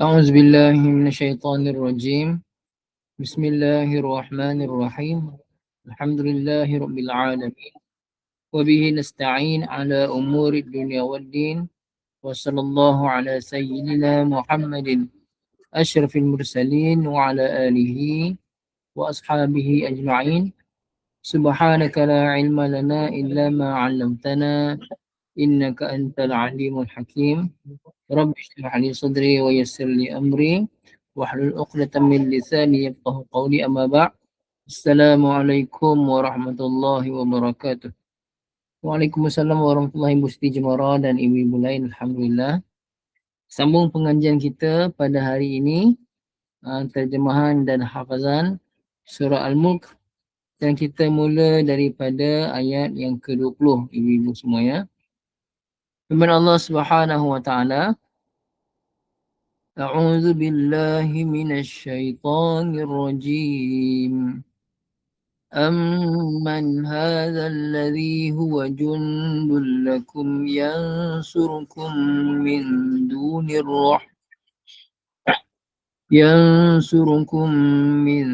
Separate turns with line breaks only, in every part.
أعوذ بالله من الشيطان الرجيم. بسم الله الرحمن الرحيم. الحمد لله رب العالمين. وبه نستعين على أمور الدنيا والدين. وصلى الله على سيدنا محمد أشرف المرسلين وعلى آله وأصحابه أجمعين. سبحانك لا علم لنا إلا ما علمتنا. إنك أنت العليم الحكيم. Rabbi اشرح li sadri wa لي li amri عقدة من لساني يفقه قولي اما بعد. السلام عليكم ورحمة الله Waalaikumsalam warahmatullahi wabarakatuh Jemara dan ibu-ibu lain Alhamdulillah. Sambung pengajian kita pada hari ini Terjemahan dan hafazan Surah Al-Mulk Dan kita mula daripada ayat yang ke-20 Ibu-ibu semua ya. Allah subhanahu wa ta'ala A'udzu billahi minasy syaithanir rajim. أمن هذا الذي هو جند لكم ينصركم من دون الرح ينصركم من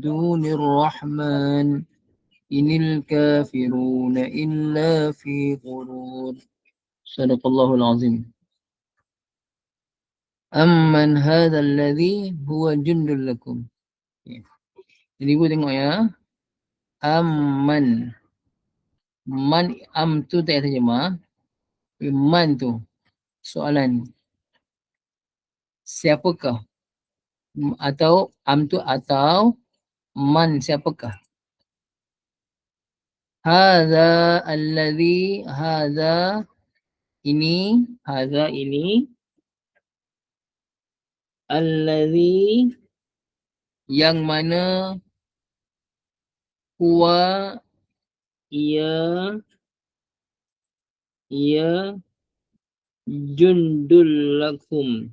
دون الرحمن إن الكافرون إلا في غرور Sadaqallahul Azim. Amman hadha alladhi huwa jundul lakum. Okay. Jadi ibu tengok ya. Amman. Man am tu tak ada terjemah. Man tu. Soalan. Siapakah? Atau am tu atau man siapakah? Hadha alladhi hadha ini hadza ini. Alladhi yang mana huwa ia ia jundul lakum.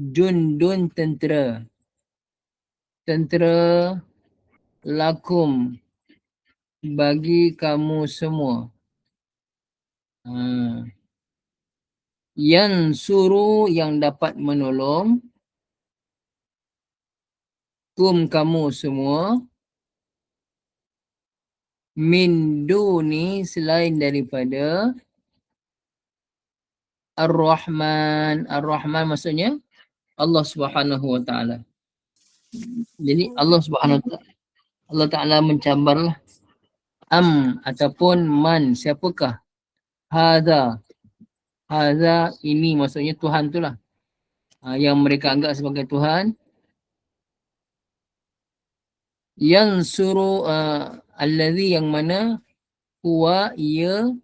Jundun tentera. Tentera lakum. Bagi kamu semua ha. yang suruh yang dapat menolong kum kamu semua min duni selain daripada Ar-Rahman. Ar-Rahman maksudnya Allah Subhanahu wa taala. Jadi Allah Subhanahu wa taala Allah Taala mencabarlah am ataupun man siapakah hadza. Hadza ini maksudnya Tuhan itulah ha, yang mereka anggap sebagai Tuhan. Yang suruh uh, Allazi yang mana? Huwa ia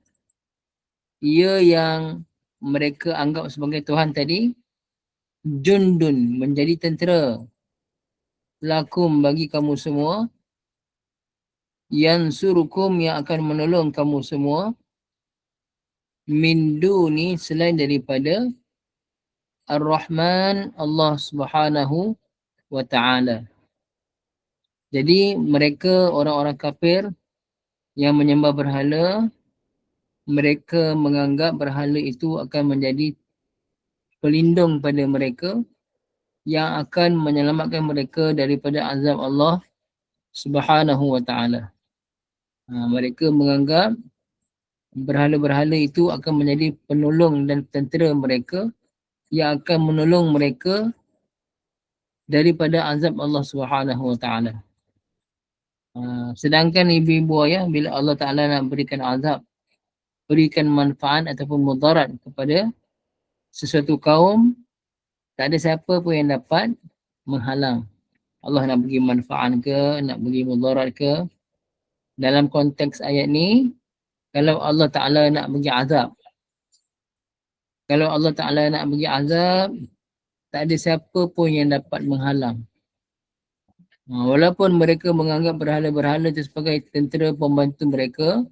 ia yang mereka anggap sebagai Tuhan tadi. Jundun menjadi tentera. Lakum bagi kamu semua. Yang surukum yang akan menolong kamu semua min duni selain daripada Ar-Rahman Allah Subhanahu wa taala. Jadi mereka orang-orang kafir yang menyembah berhala mereka menganggap berhala itu akan menjadi pelindung pada mereka yang akan menyelamatkan mereka daripada azab Allah Subhanahu wa taala. Ha, mereka menganggap berhala-berhala itu akan menjadi penolong dan tentera mereka yang akan menolong mereka daripada azab Allah Subhanahu wa taala. Ah, sedangkan ibu-ibu ayah bila Allah Ta'ala nak berikan azab, berikan manfaat ataupun mudarat kepada sesuatu kaum, tak ada siapa pun yang dapat menghalang. Allah nak bagi manfaat ke, nak bagi mudarat ke. Dalam konteks ayat ni, kalau Allah Ta'ala nak bagi azab, kalau Allah Ta'ala nak bagi azab, tak ada siapa pun yang dapat menghalang. Ha, walaupun mereka menganggap berhala-berhala itu sebagai tentera pembantu mereka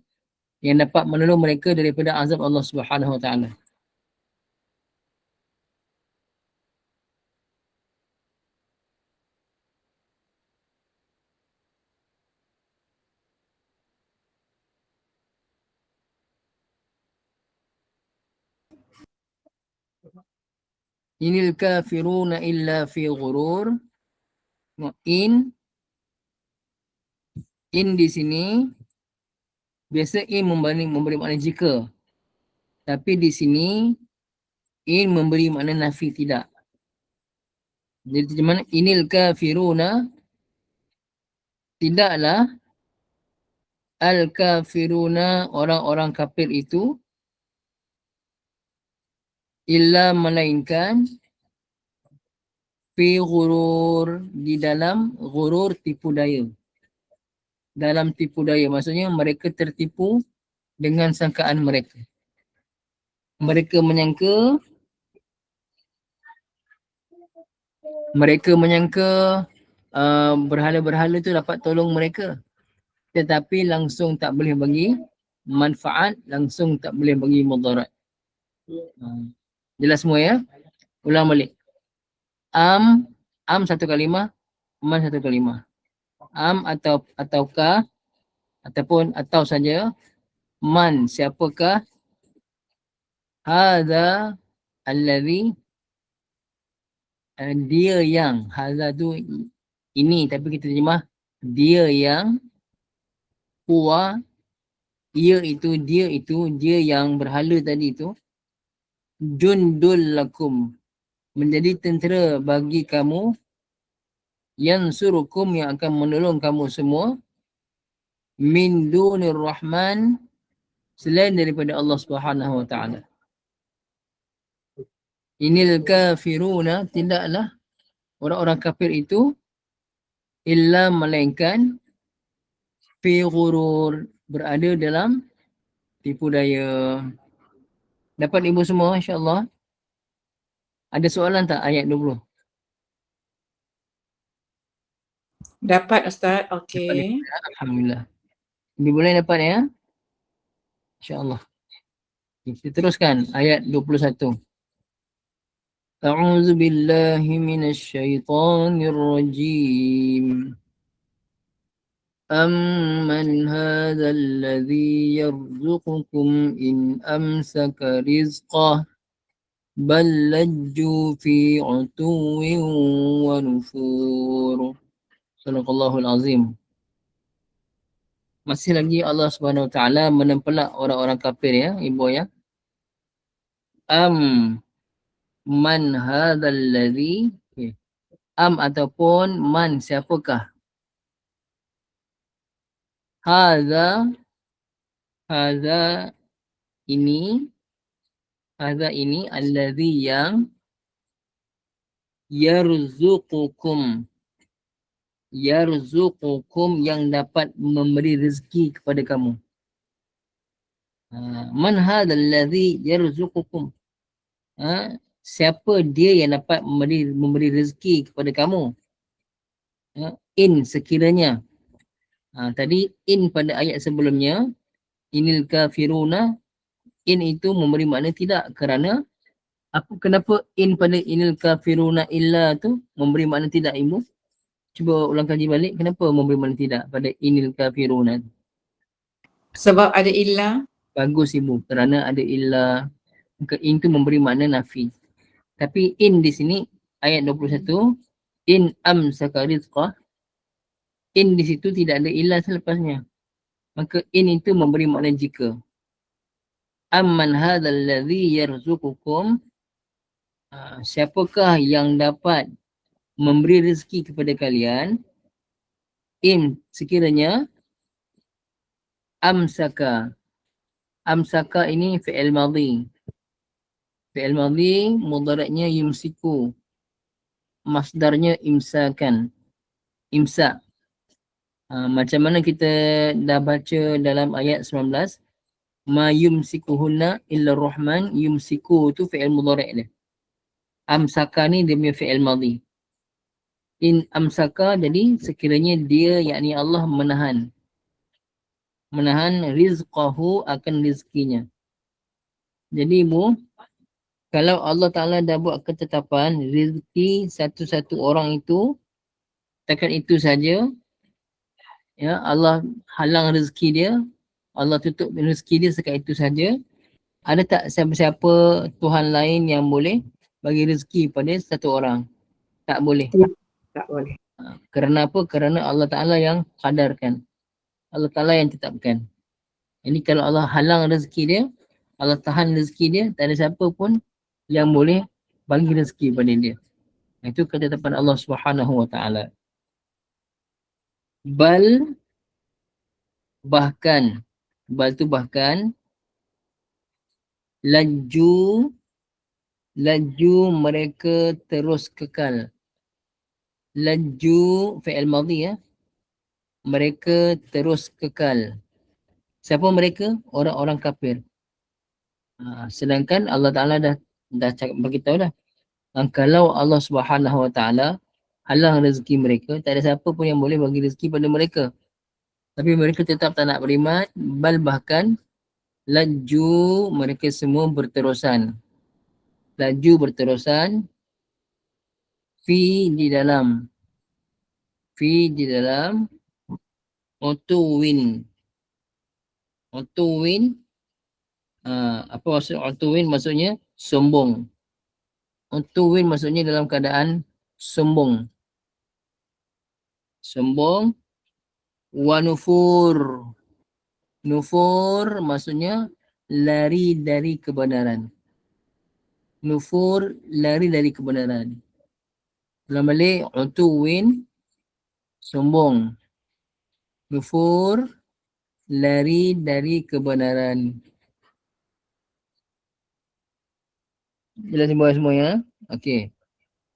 yang dapat menolong mereka daripada azab Allah Subhanahu Wa Taala. Inil kafiruna illa fi ghurur. In in di sini biasa in memberi memberi makna jika. Tapi di sini in memberi makna nafi tidak. Jadi mana? Inil kafiruna tidaklah al kafiruna orang-orang kafir itu illa melainkan fi ghurur di dalam ghurur tipu daya. Dalam tipu daya maksudnya mereka tertipu dengan sangkaan mereka. Mereka menyangka mereka menyangka uh, berhala-berhala tu dapat tolong mereka. Tetapi langsung tak boleh bagi manfaat langsung tak boleh bagi mudarat. Uh. Jelas semua ya? Ulang balik. Am, am satu kalimah, man satu kalimah. Am atau ataukah ataupun atau saja man siapakah hadza allazi uh, dia yang hadza tu ini tapi kita terjemah dia yang huwa ia itu dia itu dia yang berhala tadi tu jundul lakum. Menjadi tentera bagi kamu yang surukum yang akan menolong kamu semua. Min dunir rahman selain daripada Allah Subhanahu wa taala. Inil kafiruna tidaklah orang-orang kafir itu illa melainkan fi ghurur berada dalam tipu daya Dapat ibu semua insyaAllah. Ada soalan tak ayat 20?
Dapat Ustaz. Okey.
Alhamdulillah. Ini boleh dapat ya. InsyaAllah. Kita teruskan ayat 21. أعوذ بالله من الشيطان rajim. أمن هذا الذي يرزقكم إن أمسك رزقه بل لجوا في عتو ونفور صدق الله العظيم Masih lagi Allah Subhanahu Wa Taala menempelak orang-orang kafir ya, ibu ya. Am man hadzal ladzi am ataupun man siapakah Haza Haza ini Haza ini Alladhi yang Yarzuqukum Yarzuqukum yang dapat memberi rezeki kepada kamu. Ha, Man hadha alladhi yarzuqukum? Ha, Siapa dia yang dapat memberi, memberi rezeki kepada kamu? Ha, In sekiranya Ha, tadi in pada ayat sebelumnya inil kafiruna in itu memberi makna tidak. Kerana apa kenapa in pada inil kafiruna illa tu memberi makna tidak ibu? Cuba ulang kaji balik kenapa memberi makna tidak pada inil kafiruna?
Sebab ada illa?
Bagus ibu. Kerana ada illa. Ke in tu memberi makna nafi. Tapi in di sini ayat 21 in am sakarizqah in di situ tidak ada ilah selepasnya. Maka in itu memberi makna jika. Amman hadzal ladzi yarzuqukum uh, siapakah yang dapat memberi rezeki kepada kalian? In sekiranya amsaka. Amsaka ini fi'il madhi. Fi'il madhi mudaratnya yumsiku. Masdarnya imsakan. Imsak Uh, macam mana kita dah baca dalam ayat 19 ma yumsikuhunna illa rahman yumsiku tu fi'il mudhari' dia. Amsaka ni dia punya fi'il madhi. In amsaka jadi sekiranya dia yakni Allah menahan. Menahan rizqahu akan rizkinya jadi ibu kalau Allah Ta'ala dah buat ketetapan rizki satu-satu orang itu takkan itu saja ya Allah halang rezeki dia Allah tutup rezeki dia sekat itu saja ada tak siapa-siapa Tuhan lain yang boleh bagi rezeki pada satu orang. Tak boleh.
Tak boleh.
Ha, kerana apa? Kerana Allah Ta'ala yang kadarkan. Allah Ta'ala yang tetapkan. Ini kalau Allah halang rezeki dia, Allah tahan rezeki dia, tak ada siapa pun yang boleh bagi rezeki pada dia. Itu ketetapan Allah Subhanahu Wa Ta'ala. Bal bahkan. Bal tu bahkan. Laju laju mereka terus kekal. Laju fi'il madhi ya. Mereka terus kekal. Siapa mereka? Orang-orang kafir. Ha, sedangkan Allah Taala dah dah bagi tahu dah kalau Allah Subhanahu Wa Taala halang rezeki mereka tak ada siapa pun yang boleh bagi rezeki pada mereka. Tapi mereka tetap tak nak beriman bal bahkan laju mereka semua berterusan. Laju berterusan fi di dalam fi di dalam auto win auto win uh, apa maksud auto win maksudnya sombong. Auto win maksudnya dalam keadaan sombong sombong wanufur Nufur maksudnya lari dari kebenaran. Nufur lari dari kebenaran. Dalam balik, utuwin, sombong. Nufur lari dari kebenaran. Jelas semua semua ya? Okey.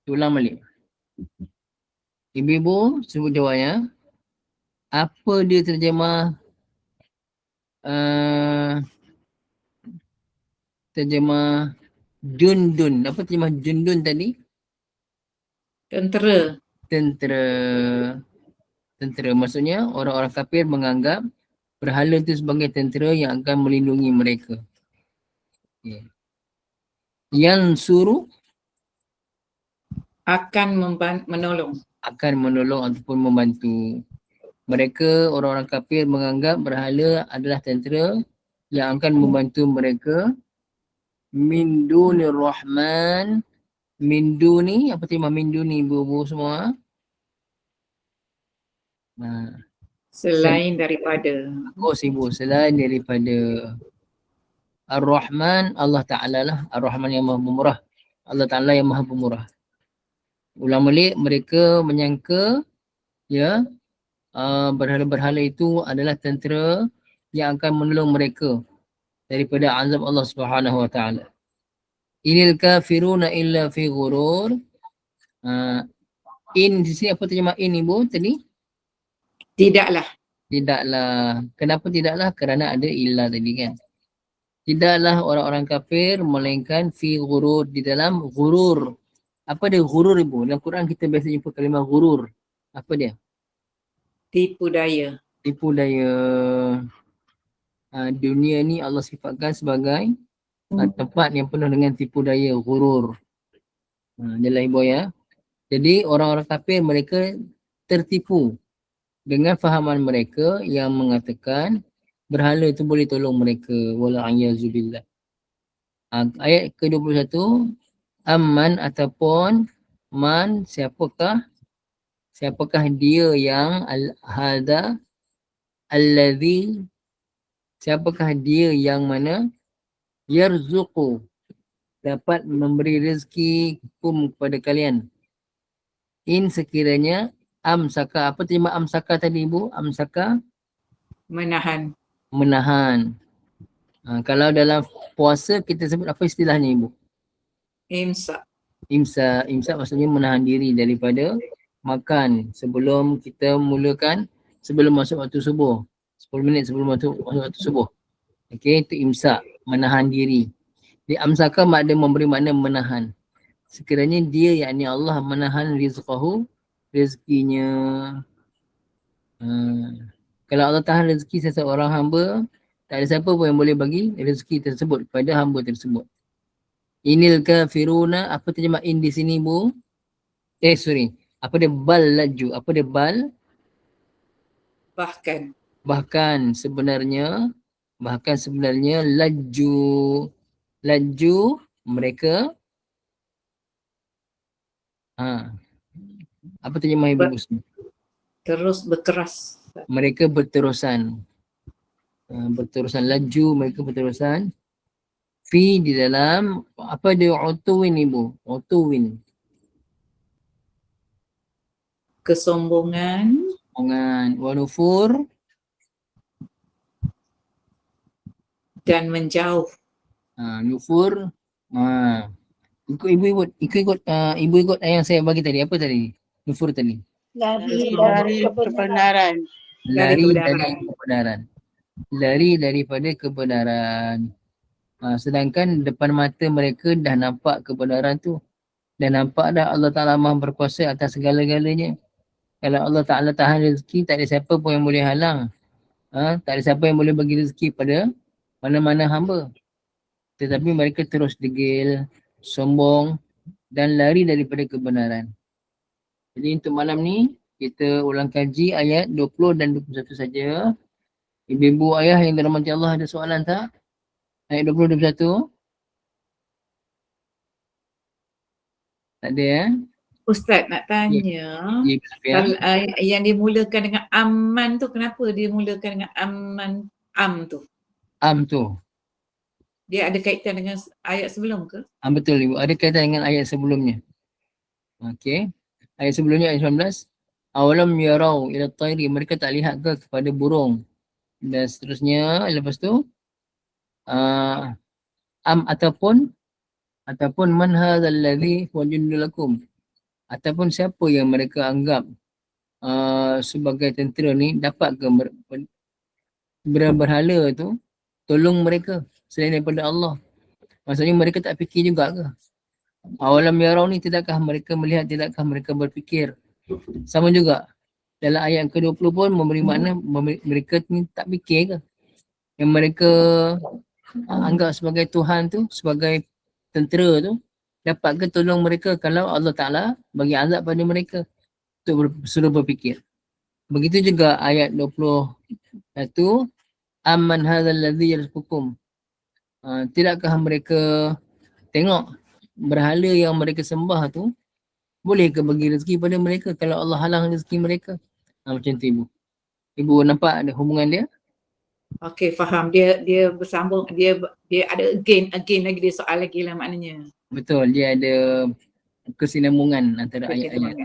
Ulang balik. Ibu-ibu sebut jawab ya. Apa dia terjemah uh, terjemah jundun. Apa terjemah jundun tadi?
Tentera.
Tentera. Tentera. Maksudnya orang-orang kafir menganggap berhala itu sebagai tentera yang akan melindungi mereka. Okay. Yang suruh
akan menolong.
Akan menolong ataupun membantu. Mereka orang-orang kafir menganggap berhala adalah tentera yang akan membantu mereka. Min dunir rahman. Min duni apa terima min duni ibu-ibu semua.
Nah selain daripada.
Oh ibu selain daripada Ar-Rahman Allah Ta'ala lah. Ar-Rahman yang maha pemurah. Allah Ta'ala yang maha pemurah Ulama mereka menyangka ya uh, berhala-berhala itu adalah tentera yang akan menolong mereka daripada azab Allah Subhanahu wa taala. Inil kafiruna illa fi ghurur. Uh, in di sini apa terjemah in ibu tadi?
Tidaklah.
Tidaklah. Kenapa tidaklah? Kerana ada illa tadi kan. Tidaklah orang-orang kafir melainkan fi ghurur di dalam ghurur. Apa dia ghurur ibu? Dalam Quran kita biasa jumpa kalimah ghurur. Apa dia?
tipu daya.
Tipu daya. Uh, dunia ni Allah sifatkan sebagai uh, tempat yang penuh dengan tipu daya, gurur. Uh, jelas ibu ya. Jadi orang-orang kafir mereka tertipu dengan fahaman mereka yang mengatakan berhala itu boleh tolong mereka. Wala'ayyazubillah. Uh, ayat ke-21 Amman ataupun man siapakah? Siapakah dia yang al hada? Allazi siapakah dia yang mana? Yarzuqu dapat memberi rezeki kum kepada kalian. In sekiranya amsaka apa terima amsaka tadi ibu? Amsaka?
Menahan.
Menahan. Ha, kalau dalam puasa kita sebut apa istilahnya ibu
imsak.
Imsak. Imsak maksudnya menahan diri daripada makan sebelum kita mulakan sebelum masuk waktu subuh. 10 minit sebelum masuk, masuk waktu subuh. Okey itu imsak. Menahan diri. Di amsaka makna memberi makna menahan. Sekiranya dia yakni Allah menahan rizqahu rezekinya hmm. kalau Allah tahan rezeki seseorang hamba tak ada siapa pun yang boleh bagi rezeki tersebut kepada hamba tersebut inil kafiruna apa terjemah in di sini bu eh sorry apa dia bal laju apa dia bal
bahkan
bahkan sebenarnya bahkan sebenarnya laju laju mereka Ha. Apa terjemah Ibu
Ber-? Terus berkeras.
Mereka berterusan. Uh, berterusan laju mereka berterusan. Fi di dalam apa dia utuwin Ibu? Utuwin.
Kesombongan
Dengan wanufur
dan menjauh.
ha, nufur ha. Ikut ibu ikut ikut ikut uh, ibu ikut yang saya bagi tadi apa tadi? Nufur tadi.
Lari
Lari
dari kebenaran.
Lari
kebenaran.
dari kebenaran. Lari daripada kebenaran. Ha, sedangkan depan mata mereka dah nampak kebenaran tu. Dah nampak dah Allah Ta'ala maha berkuasa atas segala-galanya. Kalau Allah Ta'ala tahan rezeki, tak ada siapa pun yang boleh halang. Ha, tak ada siapa yang boleh bagi rezeki pada mana-mana hamba. Tetapi mereka terus degil, sombong dan lari daripada kebenaran. Jadi untuk malam ni, kita ulang kaji ayat 20 dan 21 saja. Ibu-ibu ayah yang dirahmati Allah ada soalan tak? Ayat 20 21. Tak ada ya?
Ustaz nak tanya,
Ya,
kalau, uh, yang dimulakan dengan aman tu kenapa dia mulakan dengan aman am tu?
Am tu.
Dia ada kaitan dengan ayat sebelum ke?
Ah, betul ibu. Ada kaitan dengan ayat sebelumnya. Okey. Ayat sebelumnya ayat 19. Awalam yarau ila tayri. Mereka tak lihat ke kepada burung. Dan seterusnya. Lepas tu. Uh, am ataupun. Ataupun man hadzal ladzi huwa jundul lakum. Ataupun siapa yang mereka anggap uh, sebagai tentera ni dapat ke ber, ber, ber- berhala tu tolong mereka selain daripada Allah. Maksudnya mereka tak fikir juga ke? Awalam yarau ni tidakkah mereka melihat, tidakkah mereka berfikir? Sama juga. Dalam ayat ke-20 pun memberi makna mereka ni tak fikir ke? Yang mereka ah, anggap sebagai Tuhan tu, sebagai tentera tu, dapat ke tolong mereka kalau Allah Ta'ala bagi azab pada mereka untuk suruh berfikir. Begitu juga ayat 21 Amman hadzal ladzi yarzuqukum Uh, tidakkah mereka tengok berhala yang mereka sembah tu boleh ke bagi rezeki pada mereka kalau Allah halang rezeki mereka? Ha, macam tu ibu. Ibu nampak ada hubungan dia?
Okey faham dia dia bersambung dia dia ada again again lagi dia soal lagi lah maknanya.
Betul, dia ada kesinambungan antara
Okey,
ayat-ayat.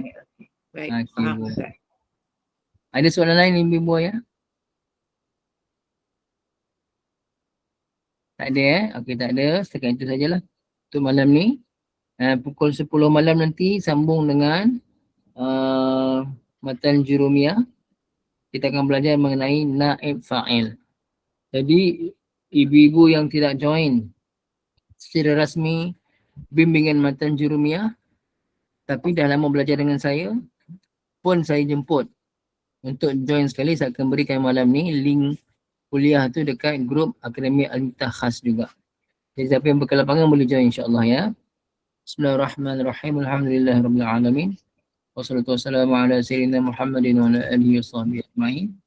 Baik,
Okey,
faham
Bu.
Ustaz.
Ada soalan lain ibu-ibu ya? Tak ada eh? Okey tak ada. Setakat itu sajalah. Untuk malam ni. Uh, pukul 10 malam nanti sambung dengan uh, Matan Jurumiyah. Kita akan belajar mengenai naib fa'il. Jadi ibu-ibu yang tidak join secara rasmi bimbingan Matan Jurumiyah tapi dah lama belajar dengan saya pun saya jemput untuk join sekali saya akan berikan malam ni link kuliah tu dekat grup Akademi Al-Mita khas juga. Jadi siapa yang berkelapangan boleh join insyaAllah ya. Bismillahirrahmanirrahim. Alhamdulillahirabbil alamin. Wassalatu wassalamu ala sayyidina Muhammadin wa alihi wa sahbihi.